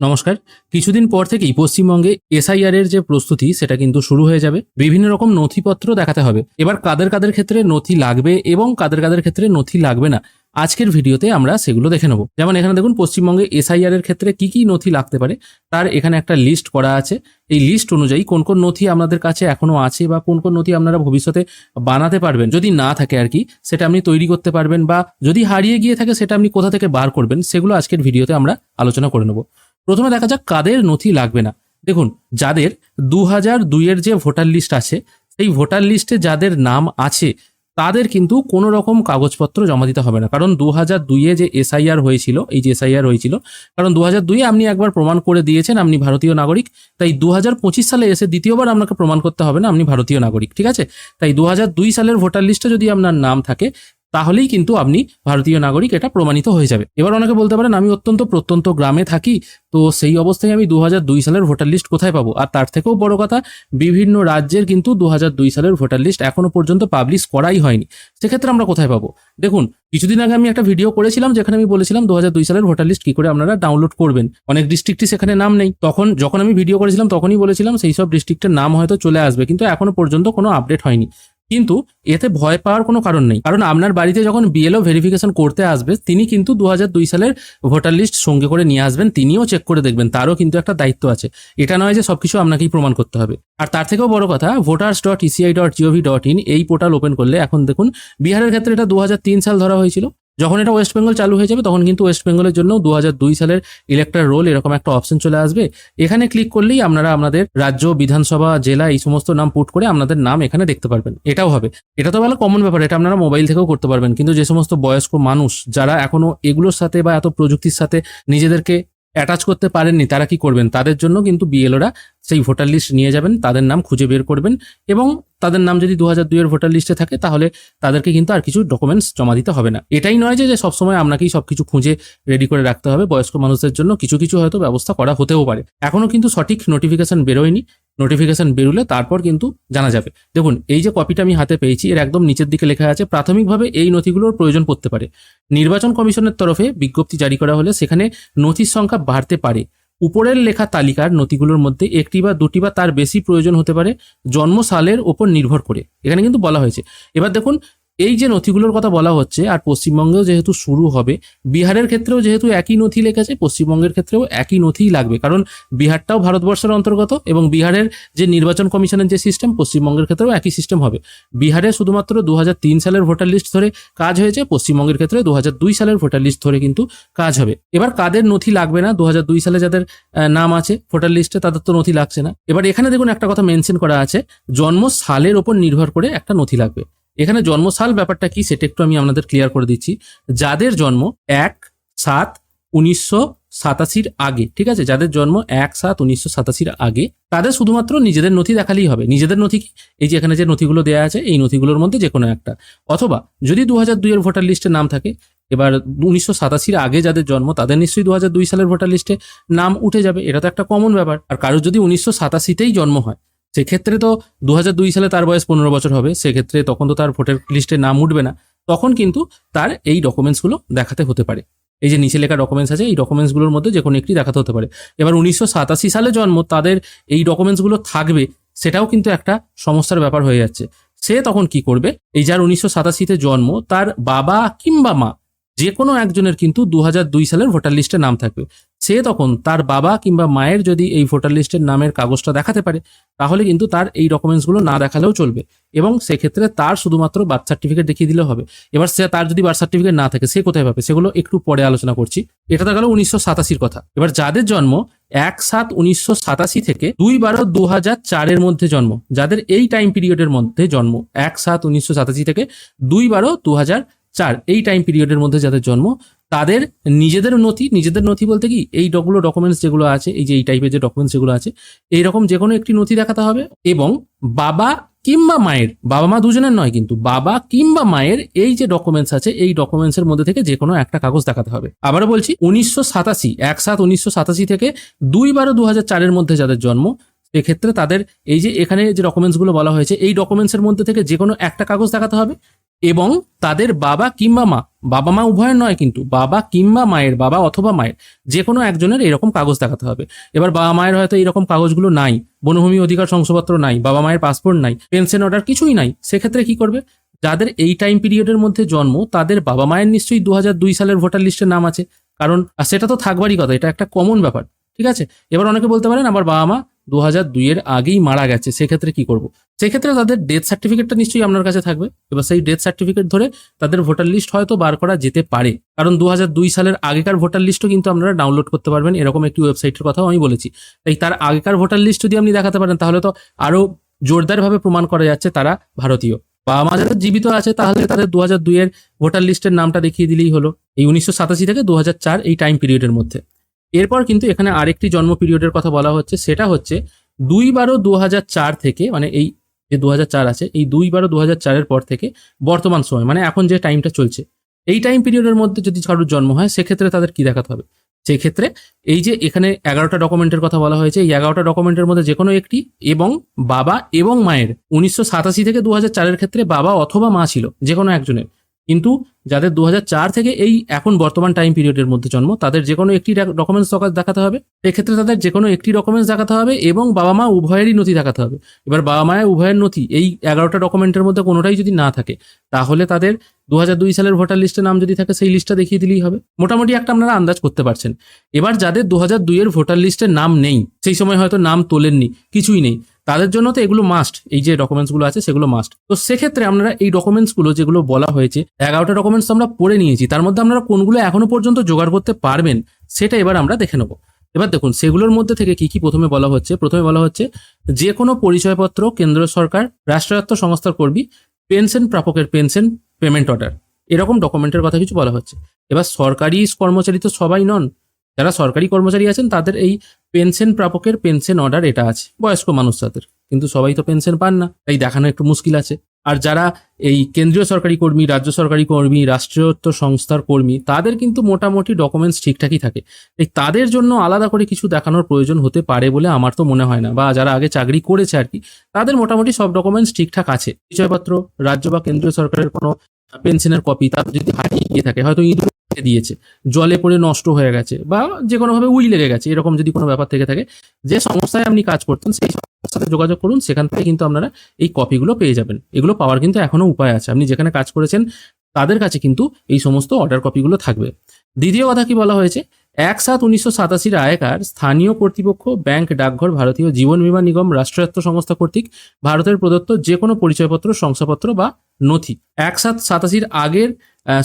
নমস্কার। কিছুদিন পর থেকেই পশ্চিমবঙ্গে এসআইআর এর যে প্রস্তুতি, সেটা কিন্তু শুরু হয়ে যাবে। বিভিন্ন রকম নথিপত্র দেখাতে হবে। এবার কাদের কাদের ক্ষেত্রে নথি লাগবে এবং কাদের কাদের ক্ষেত্রে নথি লাগবে না, আজকের ভিডিওতে আমরা সেগুলো দেখে নেব। যেমন এখানে দেখুন, পশ্চিমবঙ্গে এসআইআর এর ক্ষেত্রে কি কি নথি লাগতে পারে, তার এখানে একটা লিস্ট করা আছে। এই লিস্ট অনুযায়ী কোন কোন নথি আপনাদের কাছে এখনও আছে বা কোন কোন নথি আপনারা ভবিষ্যতে বানাতে পারবেন। যদি না থাকে আর কি, সেটা আপনি তৈরি করতে পারবেন বা যদি হারিয়ে গিয়ে থাকে, সেটা আপনি কোথা থেকে বার করবেন, সেগুলো আজকের ভিডিওতে আমরা আলোচনা করে নেব। প্রথমে দেখা যাক কাদের নথি লাগবে না। দেখুন, যাদের দু হাজার দুইয়ের যে ভোটার লিস্ট আছে, সেই ভোটার লিস্টে যাদের নাম আছে, তাদের কিন্তু কোনো রকম কাগজপত্র জমা দিতে হবে না। কারণ দু হাজার দুইয়ে যে এসআইআর হয়েছিল, এই যে এসআইআর হয়েছিল, কারণ দু হাজার দুইয়ে আপনি একবার প্রমাণ করে দিয়েছেন আপনি ভারতীয় নাগরিক, তাই দু হাজার পঁচিশ সালে এসে দ্বিতীয়বার আপনাকে প্রমাণ করতে হবে না আপনি ভারতীয় নাগরিক, ঠিক আছে? তাই দু হাজার দুই সালের ভোটার লিস্টে যদি আপনার নাম থাকে তাহলেই কিন্তু আপনি ভারতীয় নাগরিক এটা প্রমাণিত হয়ে যাবে। এবার অনেকে বলতে পারেন, আমি অত্যন্ত প্রত্যন্ত গ্রামে থাকি, তো সেই অবস্থায় আমি দু সালের ভোটার লিস্ট কোথায় পাবো? আর তার থেকেও বড় কথা, বিভিন্ন রাজ্যের কিন্তু দু সালের ভোটার লিস্ট এখনও পর্যন্ত পাবলিশ করাই হয়নি। সেক্ষেত্রে আমরা কোথায় পাবো? দেখুন, কিছুদিন আগে আমি একটা ভিডিও করেছিলাম যেখানে আমি বলেছিলাম দু সালের ভোটার লিস্ট কি করে আপনারা ডাউনলোড করবেন। অনেক ডিস্ট্রিক্টই সেখানে নাম নেই। তখন, যখন আমি ভিডিও করেছিলাম, তখনই বলেছিলাম, সেই সব ডিস্ট্রিক্টের নাম হয়তো চলে আসবে, কিন্তু এখনও পর্যন্ত কোনো আপডেট হয়নি। কিন্তু এতে ভয় পাওয়ার কোনো কারণ নেই। কারণ আপনার বাড়িতে যখন বিএলও ভেরিফিকেশন করতে আসবে, তিনি কিন্তু দু সালের ভোটার লিস্ট সঙ্গে করে নিয়ে আসবেন, তিনিও চেক করে দেখবেন, তারও কিন্তু একটা দায়িত্ব আছে। এটা নয় যে সবকিছু আপনাকেই প্রমাণ করতে হবে। আর তার থেকেও বড় কথা voters dot ECI dot GOV dot in এই পোর্টাল ওপেন করলে এখন দেখুন, বিহারের ক্ষেত্রে এটা দু হাজার তিন সাল ধরা হয়েছিল। যখন এটা ওয়েস্ট বেঙ্গল চালু হয়ে যাবে, তখন কিন্তু ওয়েস্ট বেঙ্গলের জন্য দু সালের ইলেকটার রোল এরকম একটা অপশন চলে আসবে। এখানে ক্লিক করলেই আপনারা আপনাদের রাজ্য, বিধানসভা, জেলা এই সমস্ত নাম পুট করে আপনাদের নাম এখানে দেখতে পারবেন। এটাও হবে। এটা তো ভালো কমন ব্যাপার, এটা আপনারা মোবাইল থেকেও করতে পারবেন। কিন্তু যে সমস্ত বয়স্ক মানুষ, যারা এখনও এগুলোর সাথে বা এত প্রযুক্তির সাথে নিজেদেরকে অ্যাটাচ করতে পারেননি, তারা কি করবেন? তাদের জন্য কিন্তু বিএলওরা সেই ভোটার লিস্ট নিয়ে যাবেন, তাদের নাম খুঁজে বের করবেন এবং তাদের নাম যদি দু হাজার দুইয়ের ভোটার লিস্টে থাকে, তাহলে তাদেরকে কিন্তু আর কিছু ডকুমেন্টস জমা দিতে হবে না। এটাই নয় যে সবসময় আপনাকেই সব কিছু খুঁজে রেডি করে রাখতে হবে, বয়স্ক মানুষদের জন্য কিছু কিছু হয়তো ব্যবস্থা করা হতেও পারে। এখনও কিন্তু সঠিক নোটিফিকেশন বেরোয়নি। নোটিফিকেশন বেরোলে তারপর কিন্তু জানা যাবে। দেখুন, এই যে কপিটা আমি হাতে পেয়েছি, এর একদম নিচের দিকে লেখা আছে, প্রাথমিকভাবে এই নথিগুলোর প্রয়োজন পড়তে পারে। নির্বাচন কমিশনের তরফে বিজ্ঞপ্তি জারি করা হলে সেখানে নথির সংখ্যা বাড়তে পারে। উপরের লেখা তালিকার নথিগুলোর মধ্যে একটি বা দুটি বা তার বেশি প্রয়োজন হতে পারে জন্ম সালের ওপর নির্ভর করে। এখানে কিন্তু বলা হয়েছে। এবার দেখুন এই যে নথিগুলোর কথা বলা হচ্ছে, আর পশ্চিমবঙ্গেও যেহেতু শুরু হবে, বিহারের ক্ষেত্রেও যেহেতু একই নথি লেখেছে, পশ্চিমবঙ্গের ক্ষেত্রেও একই নথিই লাগবে। কারণ বিহারটাও ভারতবর্ষের অন্তর্গত এবং বিহারের যে নির্বাচন কমিশনের যে সিস্টেম পশ্চিমবঙ্গের ক্ষেত্রেও একই সিস্টেম হবে। বিহারে শুধুমাত্র দু হাজার তিন সালের ভোটার লিস্ট ধরে কাজ হয়েছে, পশ্চিমবঙ্গের ক্ষেত্রে দু হাজার দুই সালের ভোটার লিস্ট ধরে কিন্তু কাজ হবে। এবার কাদের নথি লাগবে না? দু হাজার দুই সালে যাদের নাম আছে, ভোটার লিস্টে তাদের তো নথি লাগছে না। এবার এখানে দেখুন একটা কথা মেনশন করা আছে, জন্ম সালের ওপর নির্ভর করে একটা নথি লাগবে। এখানে জন্মসাল ব্যাপারটা কি সেটা একটু আমি আপনাদের ক্লিয়ার করে দিচ্ছি। যাদের জন্ম এক সাত উনিশশো সাতাশির আগে, ঠিক আছে? যাদের জন্ম এক সাত উনিশশো সাতাশির আগে, তাদের শুধুমাত্র নিজেদের নথি দেখালেই হবে। নিজেদের নথি কি? এই যে এখানে যে নথিগুলো দেওয়া আছে, এই নথিগুলোর মধ্যে যে কোনো একটা। অথবা যদি দু হাজার দুইয়ের ভোটার লিস্টে নাম থাকে, এবার উনিশশো সাতাশির আগে যাদের জন্ম, তাদের নিশ্চয়ই দু হাজার দুই সালের ভোটার লিস্টে নাম উঠে যাবে। এটা তো একটা কমন ব্যাপার। আর কারোর যদি উনিশশো সাতাশিতেই জন্ম হয় সেক্ষেত্রে তো দু সালে তার বয়স পনেরো বছর হবে, সেক্ষেত্রে তখন তো তার ভোটার লিস্টে নাম উঠবে না। তখন কিন্তু তার এই ডকুমেন্টসগুলো দেখাতে হতে পারে। এই যে নিচে লেখা ডকুমেন্টস আছে, এই ডকুমেন্টসগুলোর মধ্যে যে কোনো একটি দেখাতে হতে পারে। এবার উনিশশো সাতাশি সালে জন্ম, তাদের এই ডকুমেন্টসগুলো থাকবে, সেটাও কিন্তু একটা সমস্যার ব্যাপার হয়ে যাচ্ছে। সে তখন কি করবে? এই যার উনিশশো সাতাশিতে জন্ম, তার বাবা কিংবা মা যে কোনো একজনের কিন্তু দু সালের ভোটার লিস্টে নাম থাকবে। সে তখন তার বাবা কিংবা মায়ের যদি এই ভোটার লিস্টের নামের কাগজটা দেখাতে পারে, তাহলে কিন্তু তার এই ডকুমেন্টসগুলো না দেখালেও চলবে এবং সেক্ষেত্রে তার শুধুমাত্র বার্থ সার্টিফিকেট দেখিয়ে দিলে হবে। এবার সে তার যদি বার্থ সার্টিফিকেট না থাকে, সে কোথায় পাবে? সেগুলো একটু পরে আলোচনা করছি। এটা গেল উনিশশো সাতাশির কথা। এবার যাদের জন্ম এক সাত উনিশশো সাতাশি থেকে দুই বারো দু হাজার চারের মধ্যে জন্ম, যাদের এই টাইম পিরিয়ডের মধ্যে জন্ম, এক সাত উনিশশো সাতাশি থেকে দুই বারো দু হাজার চার, এই টাইম পিরিয়ডের মধ্যে যাদের জন্ম, তাদের নিজেদের নথি নিজেদের নথি বলতে কি, এই ডগুলো ডকুমেন্টস যেগুলো আছে, এই যে এই টাইপের যে ডকুমেন্টস যেগুলো আছে, এইরকম যে কোনো একটি নথি দেখাতে হবে এবং বাবা কিংবা মায়ের, বাবা মা দুজনের নয় কিন্তু, বাবা কিংবা মায়ের এই যে ডকুমেন্টস আছে, এই ডকুমেন্টস এর মধ্যে থেকে যে কোনো একটা কাগজ দেখাতে হবে। আবারও বলছি, উনিশশো সাতাশি, এক সাত উনিশশো সাতাশি থেকে দুই বারো দু হাজার চারের মধ্যে যাদের জন্ম, সেক্ষেত্রে তাদের এই যে এখানে যে ডকুমেন্টসগুলো বলা হয়েছে, এই ডকুমেন্টসের মধ্যে থেকে যে কোনো একটা কাগজ দেখাতে হবে। এবং তাদের বাবা কিংবা মা, বাবা মা উভয়ের নয় কিন্তু, বাবা কিংবা মায়ের, বাবা অথবা মায়ের যে কোনো একজনের এরকম কাগজ দেখাতে হবে। এবার বাবা মায়ের হয়তো এরকম কাগজগুলো নাই, বনভূমি অধিকার শংসাপত্র নাই, বাবা মায়ের পাসপোর্ট নাই, পেনশন অর্ডার কিছুই নাই, সেক্ষেত্রে কি করবে? যাদের এই টাইম পিরিয়ডের মধ্যে জন্ম, তাদের বাবা মায়ের নিশ্চয়ই দু সালের ভোটার লিস্টের নাম আছে। কারণ সেটা তো থাকবারই কথা, এটা একটা কমন ব্যাপার, ঠিক আছে? এবার অনেকে বলতে পারেন, আমার বাবা মা দু হাজার দুইয়ের আগেই মারা গেছে, সেক্ষেত্রে কি করব? সেক্ষেত্রে তাদের ডেথ সার্টিফিকেটটা নিশ্চয়ই আপনার কাছে থাকবে। এবার সেই ডেথ সার্টিফিকেট ধরে তাদের ভোটার লিস্ট হয়তো বার করা যেতে পারে। কারণ দু সালের আগেকার ভোটার লিস্টও কিন্তু আপনারা ডাউনলোড করতে পারবেন। এরকম একটি ওয়েবসাইটের কথাও আমি বলেছি। তাই তার আগেকার ভোটার লিস্ট যদি আপনি দেখাতে পারেন, তাহলে তো আরও জোরদারভাবে প্রমাণ করা যাচ্ছে তারা ভারতীয়। বা মা যারা জীবিত আছে, তাহলে তাদের দু হাজার দুইয়ের ভোটার লিস্টের নামটা দেখিয়ে দিলেই হলো। এই উনিশশো সাতাশি থেকে দু হাজার চার এই টাইম পিরিয়ডের মধ্যে। এরপর কিন্তু এখানে আরেকটি জন্ম পিরিয়ডের কথা বলা হচ্ছে, সেটা হচ্ছে দুই বারো দু থেকে মানে এই যে দু হাজার চার আছে, এই দুই বারো দু চারের পর থেকে বর্তমান সময় মানে এখন যে টাইমটা চলছে, এই টাইম পিরিয়ডের মধ্যে যদি কারোর জন্ম হয়, সেক্ষেত্রে তাদের কি দেখাতে হবে? সেই ক্ষেত্রে এই যে এখানে এগারোটা ডকুমেন্টের কথা বলা হয়েছে, এই এগারোটা ডকুমেন্টের মধ্যে যে কোনো একটি, এবং বাবা এবং মায়ের, উনিশশো সাতাশি থেকে দু চারের ক্ষেত্রে বাবা অথবা মা ছিল যে কোনো একজনের, কিন্তু যাদের দু থেকে এই এখন বর্তমান টাইম পিরিয়ডের মধ্যে জন্ম, তাদের যে কোনো একটি ডকুমেন্টস দেখাতে হবে। এক্ষেত্রে তাদের যে কোনো একটি ডকুমেন্টস দেখাতে হবে এবং বাবা মা উভয়েরই নথি দেখাতে হবে। এবার বাবা মায়ের উভয়ের নথি এই এগারোটা ডকুমেন্টের মধ্যে কোনোটাই যদি না থাকে, তাহলে তাদের দু দুই সালের ভোটার লিস্টে নাম যদি থাকে, সেই লিস্টটা দেখিয়ে দিলেই হবে। মোটামুটি একটা আপনারা আন্দাজ করতে পারছেন। এবার যাদের দু হাজার দুইয়ের ভোটার লিস্টে নাম নেই, সেই সময় হয়তো নাম তোলেননি, কিছুই নেই। তাদের জন্য তো এগুলো মাস্ট এই যে ডকুমেন্টসগুলো আছে সেগুলো মাস্ট তো সেক্ষেত্রে আপনারা এই ডকুমেন্টসগুলো যেগুলো বলা হয়েছে, এগারোটা ডকুমেন্টস আমরা পড়ে নিয়েছি, তার মধ্যে আপনারা কোনগুলো এখনও পর্যন্ত জোগাড় করতে পারবেন সেটা এবার আমরা দেখে নেব। এবার দেখুন, সেগুলোর মধ্যে থেকে কি কি প্রথমে বলা হচ্ছে? প্রথমে বলা হচ্ছে যে কোনো পরিচয়পত্র কেন্দ্র সরকার, রাষ্ট্রায়ত্ত সংস্থার কর্মী পেনশন প্রাপকের পেনশন পেমেন্ট অর্ডার এরকম ডকুমেন্টের কথা কিছু বলা হচ্ছে। এবার সরকারি কর্মচারী তো সবাই নন যারা সরকারি কর্মচারী আছেন, তাদের এই পেনশন প্রাপকের পেনশন অর্ডার এটা আছে, বয়স্ক মানুষ তাদের। কিন্তু সবাই তো পেনশন পান না, তাই দেখানো একটু মুশকিল আছে। আর যারা এই কেন্দ্রীয় সরকারি কর্মী, রাজ্য সরকারি কর্মী, রাষ্ট্রীয়ত্ব সংস্থার কর্মী, তাদের কিন্তু মোটামুটি ডকুমেন্টস ঠিকঠাকই থাকে। তাই তাদের জন্য আলাদা করে কিছু দেখানোর প্রয়োজন হতে পারে বলে আমার তো মনে হয় না, বা যারা আগে চাকরি করেছে আর কি, তাদের মোটামুটি সব ডকুমেন্টস ঠিকঠাক আছে। পরিচয়পত্র, রাজ্য বা কেন্দ্রীয় সরকারের কোনো পেনশনের কপি তার যদি হারিয়ে গিয়ে থাকে, হয়তো ইঁদুর দিয়েছে। জলে পড়ে নষ্ট হয়ে গেছে বা যে কোনোভাবে উই লেগে গেছে, এরকম যদি কোনো ব্যাপার থেকে থাকে, যে সংস্থায় আপনি কাজ করতেন, সেই সাথে যোগাযোগ করুন, সেখান থেকে কিন্তু আপনারা এই কপিগুলো পেয়ে যাবেন। এগুলো পাওয়ার কিন্তু এখনও উপায় আছে। আপনি যেখানে কাজ করেছেন, তাদের কাছে কিন্তু এই সমস্ত অর্ডার কপিগুলো থাকবে। দ্বিতীয় কথা কি বলা হয়েছে? এক সাত উনিশশো সাতাশির আয়কার স্থানীয় কর্তৃপক্ষ, ব্যাংক, ডাকঘর, ভারতীয় জীবন বীমা নিগম, রাষ্ট্রায়ত্ত সংস্থা কর্তৃক ভারতের প্রদত্ত যে কোনো পরিচয়পত্র, শংসাপত্র বা নথি। এক সাত সাতাশির আগের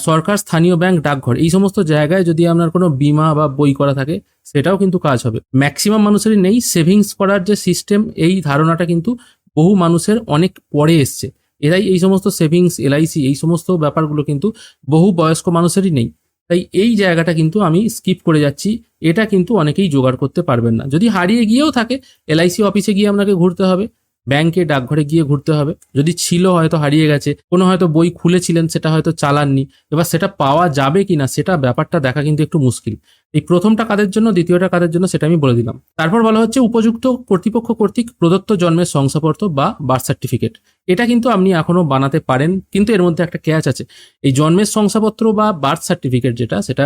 সরকার, স্থানীয় ব্যাংক, ডাকঘর, এই সমস্ত জায়গায় যদি আপনার কোনো বিমা বা বই করা থাকে, সেটাও কিন্তু কাজ হবে। ম্যাক্সিমাম মানুষেরই নেই সেভিংস করার যে সিস্টেম এই ধারণাটা কিন্তু বহু মানুষের অনেক পরে এসছে। এরাই এই সমস্ত সেভিংস এলআইসি এই সমস্ত ব্যাপারগুলো কিন্তু বহু বয়স্ক মানুষেরই নেই। তাই এই জায়গাটা কিন্তু আমি স্কিপ করে যাচ্ছি। এটা কিন্তু অনেকেই জোগাড় করতে পারবেন না। যদি হারিয়ে গিয়েও থাকে এলআইসি অফিসে গিয়ে আপনাকে ঘুরতে হবে। ব্যাংকে ডাকঘরে গিয়ে ঘুরতে হবে। যদি ছিল হয়তো হারিয়ে গেছে, কোনো হয়তো বই খুলেছিলেন, সেটা হয়তো চালাননি। এবার সেটা পাওয়া যাবে কিনা, সেটা ব্যাপারটা দেখা কিন্তু একটু মুশকিল। এই প্রথমটা কাদের জন্য, দ্বিতীয়টা কাদের জন্য, সেটা আমি বলে দিলাম। তারপর বলা হচ্ছে উপযুক্ত কর্তৃপক্ষ কর্তৃক প্রদত্ত জন্মের শংসাপত্র বা বার্থ সার্টিফিকেট। এটা কিন্তু আপনি এখনও বানাতে পারেন, কিন্তু এর মধ্যে একটা ক্যাচ আছে। এই জন্মের শংসাপত্র বা বার্থ সার্টিফিকেট যেটা, সেটা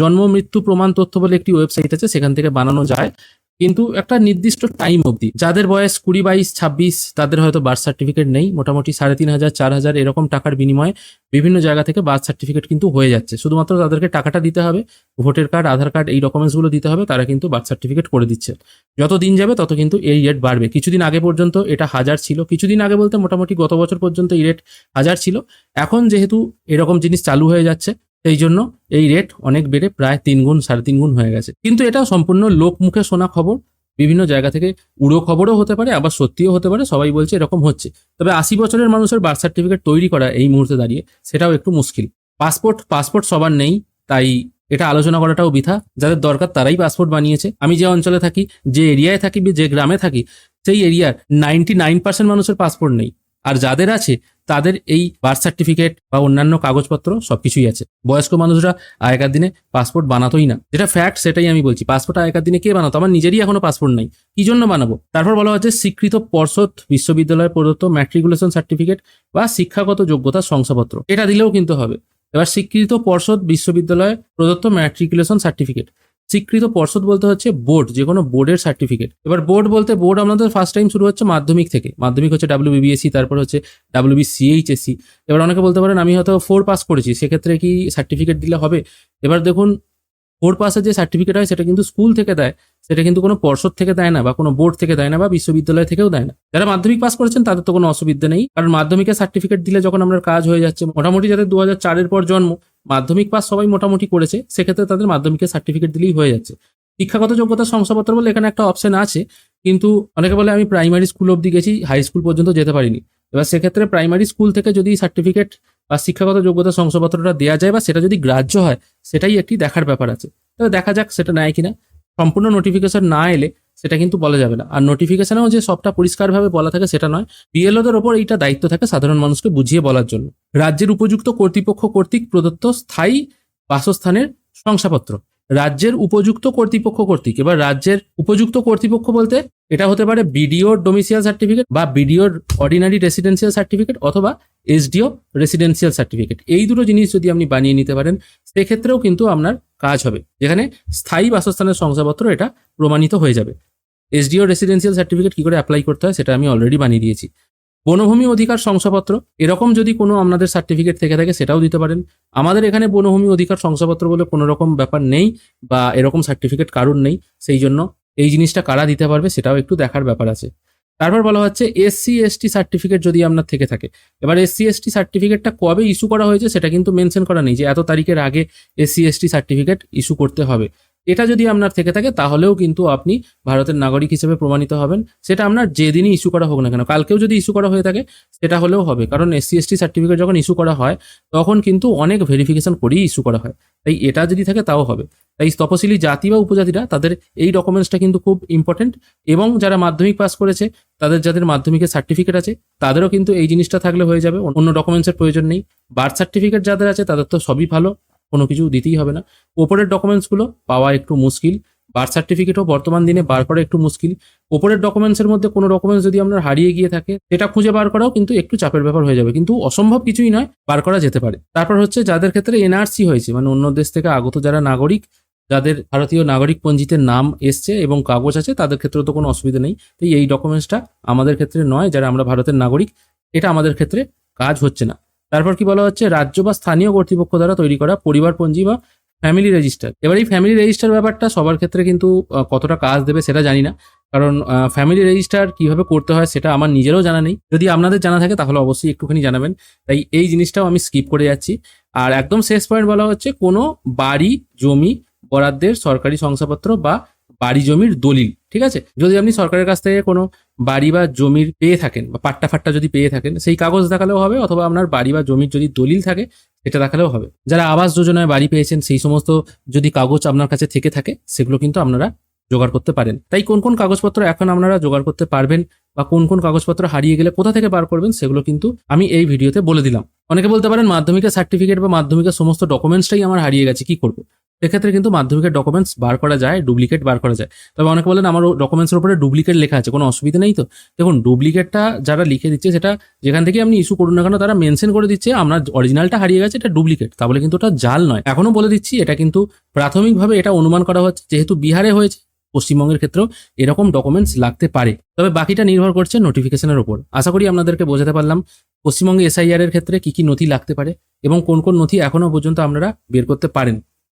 জন্ম, মৃত্যু, প্রমাণ, তথ্য বলে একটি ওয়েবসাইট আছে, সেখান থেকে বানানো যায়। কিন্তু একটা নির্দিষ্ট টাইম অবধি। যাদের বয়স কুড়ি, বাইশ, ছাব্বিশ, তাদের হয়তো বার্থ সার্টিফিকেট নেই। মোটামুটি সাড়ে তিন হাজার, চার হাজার এরকম টাকার বিনিময়ে বিভিন্ন জায়গা থেকে বার্থ সার্টিফিকেট কিন্তু হয়ে যাচ্ছে। শুধুমাত্র তাদেরকে টাকাটা দিতে হবে, ভোটার কার্ড আধার কার্ড এই ডকুমেন্টসগুলো দিতে হবে, তারা কিন্তু বার্থ সার্টিফিকেট করে দিচ্ছে। যত দিন যাবে, তত কিন্তু এই রেট বাড়বে। কিছুদিন আগে পর্যন্ত এটা হাজার ছিল। কিছুদিন আগে বলতে মোটামুটি গত বছর পর্যন্ত এই রেট হাজার ছিল। এখন যেহেতু এরকম জিনিস চালু হয়ে যাচ্ছে সেই জন্য এই রেট অনেক বেড়ে প্রায় তিন গুণ, সাড়ে তিন গুণ হয়ে গেছে। কিন্তু এটা সম্পূর্ণ লোক মুখে শোনা খবর। বিভিন্ন জায়গা থেকে উড়ো খবরও হতে পারে, আবার সত্যিও হতে পারে, সবাই বলছে এরকম হচ্ছে। তবে আশি বছরের মানুষের বার্থ সার্টিফিকেট তৈরি করা এই মুহূর্তে দাঁড়িয়ে সেটাও একটু মুশকিল। পাসপোর্ট পাসপোর্ট সবার নেই, তাই এটা আলোচনা করাটাও বৃথা। যাদের দরকার তারাই পাসপোর্ট বানিয়েছে। আমি যে অঞ্চলে থাকি, যে এরিয়ায় থাকি, যে গ্রামে থাকি, সেই এরিয়ার নাইনটি নাইন পার্সেন্ট মানুষের পাসপোর্ট নেই। আর যাদের আছে, তাদের এই বার্থ সার্টিফিকেট বা অন্যান্য কাগজপত্র সবকিছুই আছে। বয়স্ক মানুষরা আগেকার দিনে পাসপোর্ট বানাতোই না। যেটা ফ্যাক্ট সেটাই আমি বলছি। পাসপোর্ট আগেকার দিনে কে বানাতো? আমার নিজেরই এখনও পাসপোর্ট নাই। কি জন্য বানাবো? তারপর বলা হচ্ছে স্বীকৃত পর্ষদ বিশ্ববিদ্যালয়ের প্রদত্ত ম্যাট্রিকুলেশন সার্টিফিকেট বা শিক্ষাগত যোগ্যতার শংসাপত্র। এটা দিলেও কিন্তু হবে। এবার স্বীকৃত পর্ষদ, বিশ্ববিদ্যালয়ে প্রদত্ত ম্যাট্রিকুলেশন সার্টিফিকেট স্বীকৃত পর্ষদ বলতে হচ্ছে বোর্ড, যে কোনো বোর্ডের সার্টিফিকেট এবার বোর্ড বলতে বোর্ড আমাদের ফার্স্ট টাইম শুরু হচ্ছে মাধ্যমিক থেকে। মাধ্যমিক হচ্ছে ডাব্লিউ বিবিএসসি তারপর হচ্ছে ডাব্লিউ বিসিএইচএসসি এবার অনেকে বলতে পারেন, আমি হয়তো ফোর পাস করেছি, সেক্ষেত্রে কি সার্টিফিকেট দিলে হবে? এবার দেখুন ফোর পাসের যে সার্টিফিকেট হয়, সেটা কিন্তু স্কুল থেকে দেয়। সেটা কিন্তু কোনো পর্ষদ থেকে দেয় না বা কোনো বোর্ড থেকে দেয় না বা বিশ্ববিদ্যালয় থেকেও দেয় না। যারা মাধ্যমিক পাস করেছেন, তাদের তো কোনো অসুবিধা নেই। কারণ মাধ্যমিকের সার্টিফিকেট দিলে যখন আপনার কাজ হয়ে যাচ্ছে, মোটামুটি যাদের দু হাজার চারের পর জন্ম, মাধ্যমিক পাস সবাই মোটামুটি করেছে, সেক্ষেত্রে তাদের মাধ্যমিকের সার্টিফিকেট দিলেই হয়ে যাচ্ছে। শিক্ষাগত যোগ্যতার শংসাপত্র বলে এখানে একটা অপশন আছে, কিন্তু অনেকে বলে আমি প্রাইমারি স্কুল অব্দি গেছি হাই স্কুল পর্যন্ত যেতে পারিনি। এবার সেক্ষেত্রে প্রাইমারি স্কুল থেকে যদি সার্টিফিকেট বা শিক্ষাগত যোগ্যতা শংসাপত্রটা দেওয়া যায় বা সেটা যদি গ্রাহ্য হয়, সেটাই একটি দেখার ব্যাপার আছে। তবে দেখা যাক সেটা নেয় কিনা। সম্পূর্ণ নোটিফিকেশন না এলে সেটা কিন্তু বলা যাবে না। আর নোটিফিকেশনেও যে সবটা পরিষ্কারভাবে বলা থাকে সেটা নয়। বিএলওদের ওপর এইটা দায়িত্ব থাকে সাধারণ মানুষকে বুঝিয়ে বলার জন্য। রাজ্যের উপযুক্ত কর্তৃপক্ষ কর্তৃক প্রদত্ত স্থায়ী বাসস্থানের শংসাপত্র। রাজ্যের উপযুক্ত কর্তৃপক্ষ কর্তৃক। এবার রাজ্যের উপযুক্ত কর্তৃপক্ষ বলতে এটা হতে পারে বিডিওর ডোমিসিয়াল সার্টিফিকেট বা বিডিওর অর্ডিনারি রেসিডেন্সিয়াল সার্টিফিকেট অথবা এসডিও রেসিডেন্সিয়াল সার্টিফিকেট এই দুটো জিনিস যদি আপনি বানিয়ে নিতে পারেন, সেক্ষেত্রেও কিন্তু আপনার কাজ হবে। যেখানে স্থায়ী বাসস্থানের শংসাপত্র এটা প্রমাণিত হয়ে যাবে। এসডিও রেসিডেন্সিয়াল সার্টিফিকেট কি করে অ্যাপ্লাই করতে হয়, সেটা আমি অলরেডি বানিয়ে দিয়েছি। বনভূমি অধিকার শংসাপত্র, এরকম যদি কোনো আপনাদের সার্টিফিকেট থেকে থাকে, সেটাও দিতে পারেন। আমাদের এখানে বনভূমি অধিকার শংসাপত্র বলে কোনো রকম ব্যাপার নেই বা এরকম সার্টিফিকেট কারুর নেই, সেই জন্য এই জিনিসটা কারা দিতে পারবে সেটাও একটু দেখার ব্যাপার আছে। তারপর বলা হচ্ছে এসসি এসটি সার্টিফিকেট যদি আপনার থেকে থাকে। এবার এসসি এসটি সার্টিফিকেটটা কবে ইস্যু করা হয়েছে সেটা কিন্তু মেনশন করা নেই যে এত তারিখের আগে এসসি এসটি সার্টিফিকেট ইস্যু করতে হবে। এটা যদি আপনার থেকে থাকে তাহলেও কিন্তু আপনি ভারতের নাগরিক হিসেবে প্রমাণিত হবেন। সেটা আপনার যেদিনই ইস্যু করা হোক না কেন, কালকেও যদি ইস্যু করা হয়ে থাকে সেটা হলেও হবে। কারণ এসসি এসটি সার্টিফিকেট যখন ইস্যু করা হয়, তখন কিন্তু অনেক ভেরিফিকেশন করেই ইস্যু করা হয়। তাই এটা যদি থাকে তাও হবে। তাই তপশিলি জাতি বা উপজাতিরা তাদের এই ডকুমেন্টসটা কিন্তু খুব ইম্পর্টেন্ট এবং যারা মাধ্যমিক পাস করেছে, তাদের যাদের মাধ্যমিকের সার্টিফিকেট আছে, তাদেরও কিন্তু এই জিনিসটা থাকলে হয়ে যাবে। অন্য ডকুমেন্টসের প্রয়োজন নেই। বার্থ সার্টিফিকেট যাদের আছে, তাদের তো সবই ভালো, কোনো কিছু দিতেই হবে না। ওপরের ডকুমেন্টসগুলো পাওয়া একটু মুশকিল। বার্থ সার্টিফিকেটও বর্তমান দিনে বার করা একটু মুশকিল। ওপরের ডকুমেন্টসের মধ্যে কোনো ডকুমেন্টস যদি আপনার হারিয়ে গিয়ে থাকে, সেটা খুঁজে বার করাও কিন্তু একটু চাপের ব্যাপার হয়ে যাবে। কিন্তু অসম্ভব কিছুই নয়, বার করা যেতে পারে। তারপর হচ্ছে, যাদের ক্ষেত্রে এনআরসি হয়েছে মানে অন্য দেশ থেকে আগত যারা নাগরিক যাদের ভারতীয় নাগরিক পঞ্জিতে নাম এসছে এবং কাগজ আছে, তাদের ক্ষেত্রে তো কোনো অসুবিধা নেই। তাই এই ডকুমেন্টসটা আমাদের ক্ষেত্রে নয়, যারা আমরা ভারতের নাগরিক, এটা আমাদের ক্ষেত্রে কাজ হচ্ছে না। তারপর কি বলা হচ্ছে? রাজ্য বা স্থানীয় কর্তৃপক্ষ দ্বারা তৈরি করা পরিবার পঞ্জি বা ফ্যামিলি রেজিস্টার এবার এই ফ্যামিলি রেজিস্টার ব্যাপারটা সবার ক্ষেত্রে কিন্তু কতটা কাজ দেবে সেটা জানি না। কারণ ফ্যামিলি রেজিস্টার কীভাবে করতে হয় সেটা আমার নিজেরও জানা নেই। যদি আপনাদের জানা থাকে তাহলে অবশ্যই একটুখানি জানাবেন। তাই এই জিনিসটাও আমি স্কিপ করে যাচ্ছি। আর একদম শেষ পয়েন্ট বলা হচ্ছে, কোনো বাড়ি, জমি বরাদ্দের সরকারি শংসাপত্র বা বাড়ি জমির দলিল, ঠিক আছে? যদি আপনি সরকারের কাছ থেকে কোনো বাড়ি বা জমির পেয়ে থাকেন বা পাট্টা ফাট্টা যদি পেয়ে থাকেন, সেই কাগজ দেখালেও হবে অথবা আপনার বাড়ি বা জমির যদি দলিল থাকে, সেটা দেখালেও হবে। যারা আবাস যোজনায় বাড়ি পেয়েছেন, সেই সমস্ত যদি কাগজ আপনার কাছে থেকে থাকে, সেগুলো কিন্তু আপনারা জোগাড় করতে পারেন। তাই কোন কোন কাগজপত্র এখন আপনারা জোগাড় করতে পারবেন বা কোন কোন কাগজপত্র হারিয়ে গেলে কোথা থেকে বার করবেন, সেগুলো কিন্তু আমি এই ভিডিওতে বলে দিলাম। অনেকে বলতে পারেন, মাধ্যমিকের সার্টিফিকেট বা মাধ্যমিকের সমস্ত ডকুমেন্টসটাই আমার হারিয়ে গেছে, কি করব? সেক্ষেত্রে কিন্তু মাধ্যমিকের ডকুমেন্টস বার করা যায় ডুপ্লিকেট বার করা যায়। তবে অনেকে বলেন আমার ডকুমেন্টসের উপরে ডুপ্লিকেট লেখা আছে, কোনো অসুবিধা নেই তো? দেখুন ডুপ্লিকেটটা যারা লিখে দিচ্ছে, সেটা যেখান থেকে আপনি ইস্যু করুন না কেন, তারা মেনশন করে দিচ্ছে, আমরা অরিজিনালটা হারিয়ে গেছে, এটা ডুপ্লিকেট তাহলে কিন্তু ওটা জাল নয়। এখনও বলে দিচ্ছি, এটা কিন্তু প্রাথমিকভাবে এটা অনুমান করা হচ্ছে, যেহেতু বিহারে হয়েছে, পশ্চিমবঙ্গের ক্ষেত্রেও এরকম ডকুমেন্টস লাগতে পারে। তবে বাকিটা নির্ভর করছে নোটিফিকেশনের উপর। আশা করি আপনাদেরকে বোঝাতে পারলাম, পশ্চিমবঙ্গে এসআইআর এর ক্ষেত্রে কি কি নথি লাগতে পারে এবং কোন কোন নথি এখনও পর্যন্ত আপনারা বের করতে পারেন।